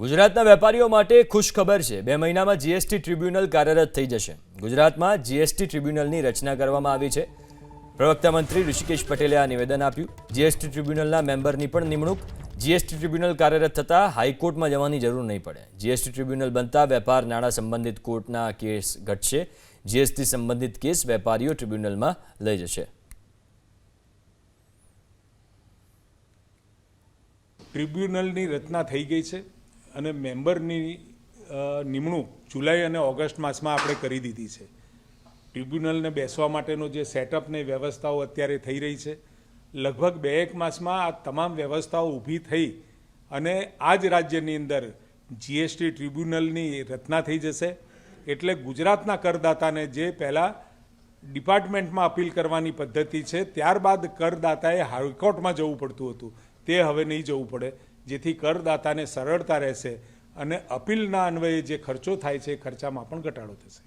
ગુજરાતના વેપારીઓ માટે ખુશ ખબર છે. બે મહિનામાં જીએસટી ટ્રિબ્યુનલ કાર્યરત થઈ જશે. ગુજરાતમાં જીએસટી ટ્રિબ્યુનલની રચના કરવામાં આવી છે. પ્રવક્તા મંત્રી ઋષિકેશ પટેલે આ નિવેદન આપ્યું. જીએસટી ટ્રિબ્યુનલના મેમ્બરની પણ નિમણૂક. જીએસટી ટ્રિબ્યુનલ કાર્યરત થતાં હાઈકોર્ટમાં જવાની જરૂર નહીં પડે. જીએસટી ટ્રિબ્યુનલ બનતા વેપાર નાણાં સંબંધિત કોર્ટના કેસ ઘટશે. જીએસટી સંબંધિત કેસ વેપારીઓ ટ્રિબ્યુનલમાં લઈ જશે. ટ્રિબ્યુનલની રચના થઈ ગઈ છે. અને મેમ્બરની નિમણૂક જુલાઈ અને ઓગસ્ટ માસમાં આપણે કરી દીધી છે. ટ્રિબ્યુનલને બેસવા માટેનો જે સેટઅપ ને વ્યવસ્થાઓ અત્યારે થઈ રહી છે. લગભગ બે એક માસમાં આ તમામ વ્યવસ્થાઓ ઊભી થઈ અને આ જ રાજ્યની અંદર જીએસટી ટ્રિબ્યુનલની રચના થઈ જશે. એટલે ગુજરાતના કરદાતાને જે પહેલાં ડિપાર્ટમેન્ટમાં અપીલ કરવાની પદ્ધતિ છે, ત્યારબાદ કરદાતાએ હાઈકોર્ટમાં જવું પડતું હતું. તે હવે નહીં જવું પડે. જેથી કરદાતાને સરળતા રહેશે અને અપીલના અન્વયે જે ખર્ચો થાય છે ખર્ચામાં પણ ઘટાડો થશે.